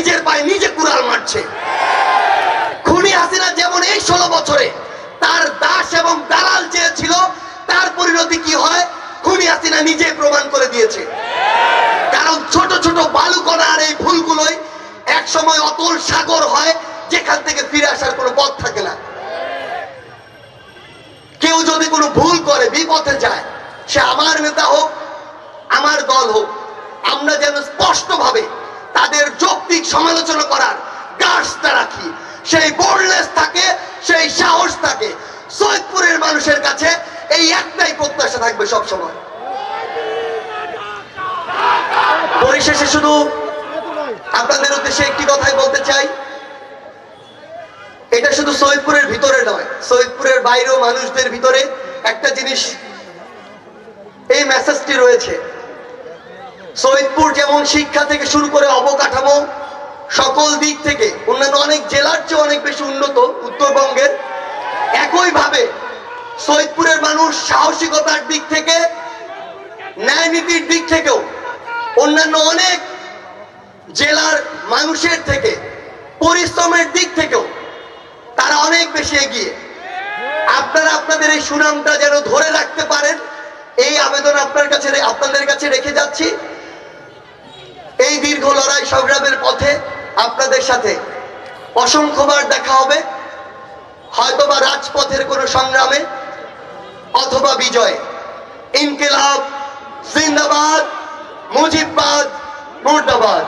নিজের পায়ে নিজে কুড়াল মারছে। খুনি হাসিনা যেমন এই ষোলো বছরে তার দাস এবং দালাল চেয়েছিল তার পরিণতি কি হয়? খুনি হাসিনা নিজে প্রমাণ করে দিয়েছে। কারণ ছোট ছোট বালুকণার এই ভুলগুলোই এক সময় অতল সাগর হয়, যেখান থেকে ফিরে আসার কোনো পথ থাকে না। কেউ যদি কোনো ভুল করে, বিপথে যায়, সে আমার নেতা হোক, আমার দল হোক, আমরা যেন স্পষ্টভাবে তাদের যৌক্তিক সমালোচনা করার গাছটা রাখি সেই বোর্ডলেস থাকে, সেই সাহস থাকে। সৈয়দপুরের মানুষের কাছে এই একটাই প্রত্যাশা থাকবে সব সময় পরিশেষে শুধু আপনাদের উদ্দেশ্যে একটি কথাই বলতে চাই। এটা শুধু সৈয়দপুরের ভিতরে নয়, সৈয়দপুরের বাইরেও মানুষদের ভিতরে একটা জিনিস এই মেসেজটি রয়েছে। সৈয়দপুর যেমন শিক্ষা থেকে শুরু করে অবকাঠামো সকল দিক থেকে অন্যান্য অনেক জেলার চেয়ে অনেক বেশি উন্নত উত্তরবঙ্গের। একইভাবে সৈয়দপুরের মানুষ সাহসিকতার দিক থেকে ন্যায় নীতির দিক থেকেও অন্যান্য অনেক জেলার মানুষের থেকে, পরিশ্রমের দিক থেকেও তারা অনেক বেশি এগিয়ে। আপনারা আপনাদের এই সুনামটা যেন ধরে রাখতে পারেন, এই আবেদন আপনার কাছে আপনাদের কাছে রেখে যাচ্ছি। এই দীর্ঘ লড়াই সংগ্রামের পথে আপনাদের সাথে অসংখ্যবার দেখা হবে, হয়তোবা রাজপথের কোনো সংগ্রামে, অথবা বিজয়। ইনকিলাব, জিন্দাবাদ, মুজিববাদ, মুর্দাবাদ।